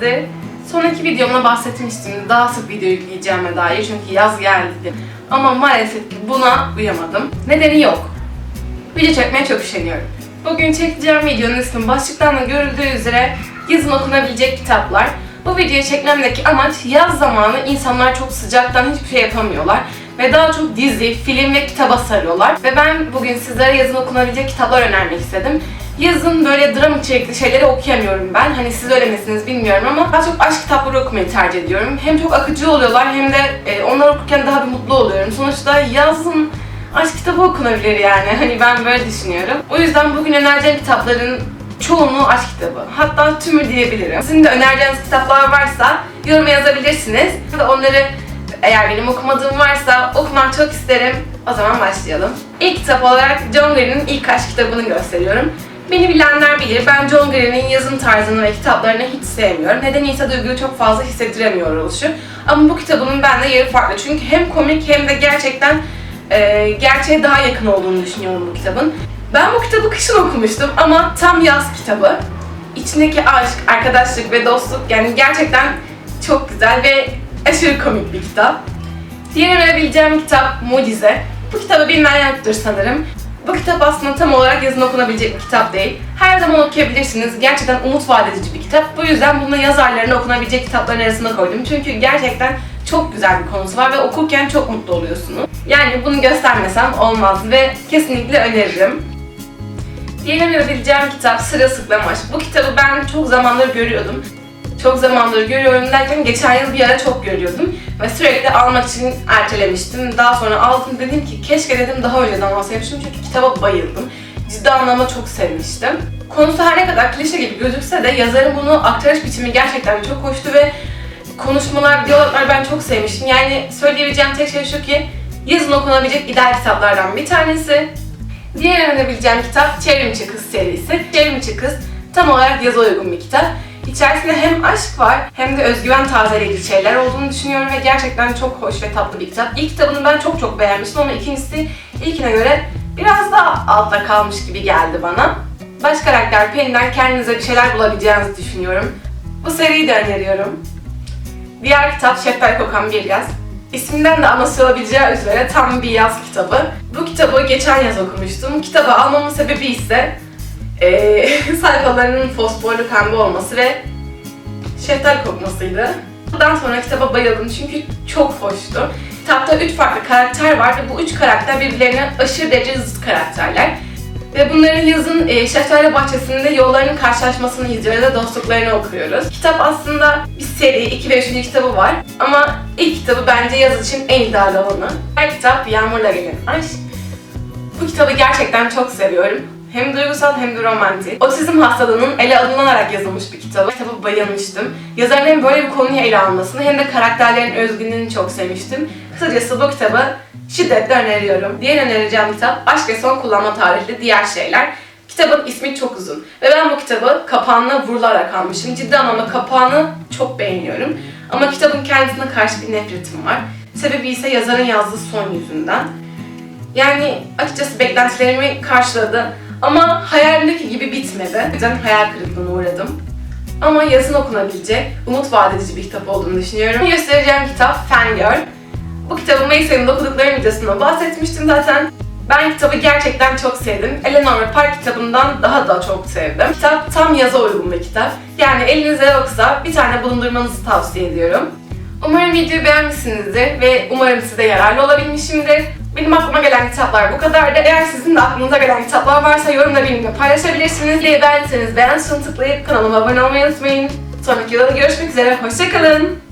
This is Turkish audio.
sizde son iki videomda bahsetmiştim. Daha sık video yükleyeceğime dair çünkü yaz geldi. Ama maalesef buna uyamadım. Nedeni yok. Video çekmeye çok üşeniyorum. Bugün çekeceğim videonun ismi başlıktan da görüldüğü üzere yazın okunabilecek kitaplar. Bu videoyu çekmemdeki amaç yaz zamanı insanlar çok sıcaktan hiçbir şey yapamıyorlar. Ve daha çok dizi, film ve kitaba sarıyorlar. Ve ben bugün sizlere yazın okunabilecek kitaplar önermek istedim. Yazın böyle dram içerikli şeyleri okuyamıyorum ben. Hani siz öyle misiniz bilmiyorum ama daha çok aşk kitapları okumayı tercih ediyorum. Hem çok akıcı oluyorlar hem de e, onları okurken daha bir mutlu oluyorum. Sonuçta yazın aşk kitabı okunabilir yani. Hani ben böyle düşünüyorum. O yüzden bugün önereceğim kitapların çoğunluğu aşk kitabı. Hatta tümü diyebilirim. Sizin de önereceğiniz kitaplar varsa yoruma yazabilirsiniz. Ya da onları eğer benim okumadığım varsa okumak çok isterim. O zaman başlayalım. İlk kitap olarak John Green'in ilk aşk kitabını gösteriyorum. Beni bilenler bilir, ben John Green'in yazım tarzını ve kitaplarını hiç sevmiyorum. Nedeniyse duyguyu çok fazla hissettiremiyor oluşu. Ama bu kitabının bende yeri farklı. Çünkü hem komik hem de gerçekten e, gerçeğe daha yakın olduğunu düşünüyorum bu kitabın. Ben bu kitabı kışın okumuştum ama tam yaz kitabı. İçindeki aşk, arkadaşlık ve dostluk yani gerçekten çok güzel ve aşırı komik bir kitap. Diğer önerebileceğim kitap Mucize. Bu kitabı bilmeyen yoktur sanırım. Bu kitap aslında tam olarak yazın okunabilecek bir kitap değil. Her zaman okuyabilirsiniz. Gerçekten umut vaat bir kitap. Bu yüzden bunu yazarlarına okunabilecek kitapların arasına koydum. Çünkü gerçekten çok güzel bir konusu var ve okurken çok mutlu oluyorsunuz. Yani bunu göstermesem olmaz ve kesinlikle öneririm. Diğer önerebileceğim kitap Sırılsıklamaş. Bu kitabı ben çok zamandır görüyordum. Çok zamandır görüyorum derken geçen yıl bir ara çok görüyordum ve sürekli almak için ertelemiştim. Daha sonra aldım dedim ki keşke dedim daha önceden alsaymışım çünkü kitaba bayıldım. Ciddi anlamda çok sevmiştim. Konusu her ne kadar klişe gibi gözükse de yazarın bunu aktarış biçimi gerçekten çok hoştu ve konuşmalar, diyaloglar ben çok sevmiştim. Yani söyleyebileceğim tek şey şu ki yazın okunabilecek ideal kitaplardan bir tanesi. Diğer önerebileceğim kitap Çevrimçi Kız serisi. Çevrimçi Kız tam olarak yaza uygun bir kitap. İçerisinde hem aşk var hem de özgüven tazeleyici şeyler olduğunu düşünüyorum ve gerçekten çok hoş ve tatlı bir kitap. İlk kitabını ben çok çok beğenmiştim ama ikincisi ilkine göre biraz daha altta kalmış gibi geldi bana. Baş karakter Penny'den kendinize bir şeyler bulabileceğinizi düşünüyorum. Bu seriyi de öneriyorum. Diğer kitap Şeftali Kokan Bir Yaz. İsminden de anlaşılabileceği üzere tam bir yaz kitabı. Bu kitabı geçen yaz okumuştum. Kitabı almamın sebebi ise eee, sayfalarının fosforlu pembe olması ve şeftali kokmasıydı. Bundan sonra kitaba bayıldım çünkü çok hoştu. Kitapta üç farklı karakter var ve bu üç karakter birbirlerine aşırı derece zıt karakterler. Ve bunların yazın e, şeftali bahçesinde yollarının karşılaşmasını izliyoruz ve dostluklarını okuyoruz. Kitap aslında bir seri, 2 ve 3. kitabı var. Ama ilk kitabı bence yaz için en ideal olanı. Her kitap Yağmurla Gelen Aşk. Bu kitabı gerçekten çok seviyorum. Hem duygusal hem de romantik. Otizm hastalığının ele alınarak yazılmış bir kitabı. Kitaba bayılmıştım. Yazarın hem böyle bir konuyu ele almasını hem de karakterlerin özgünlüğünü çok sevmiştim. Kısacası bu kitabı şiddetle öneriyorum. Diğer önereceğim kitap Aşk ve Son Kullanma Tarihli Diğer Şeyler. Kitabın ismi çok uzun ve ben bu kitabı kapağına vurularak almışım. Ciddi anlamda kapağını çok beğeniyorum. Ama kitabın kendisine karşı bir nefretim var. Sebebi ise yazarın yazdığı son yüzünden. Yani açıkçası beklentilerimi karşıladı ama hayalimdeki gibi bitmedi. O yüzden hayal kırıklığına uğradım. Ama yazın okunabilecek, umut vaat edici bir kitap olduğunu düşünüyorum. Göstereceğim kitap Fangirl. Bu kitabı Mayıs ayında okuduklarım videosunda bahsetmiştim zaten. Ben kitabı gerçekten çok sevdim. Eleanor Park kitabından daha da çok sevdim. Kitap tam yaza uygun bir kitap. Yani elinizde yoksa bir tane bulundurmanızı tavsiye ediyorum. Umarım videoyu beğenmişsinizdir ve umarım size yararlı olabilmişimdir. Benim aklıma gelen kitaplar bu kadardı. Eğer sizin de aklınıza gelen kitaplar varsa yorumda benimle paylaşabilirsiniz. Videoyu beğendiyseniz beğen tuşuna tıklayıp kanalıma abone olmayı unutmayın. Sonraki videoda görüşmek üzere. Hoşçakalın.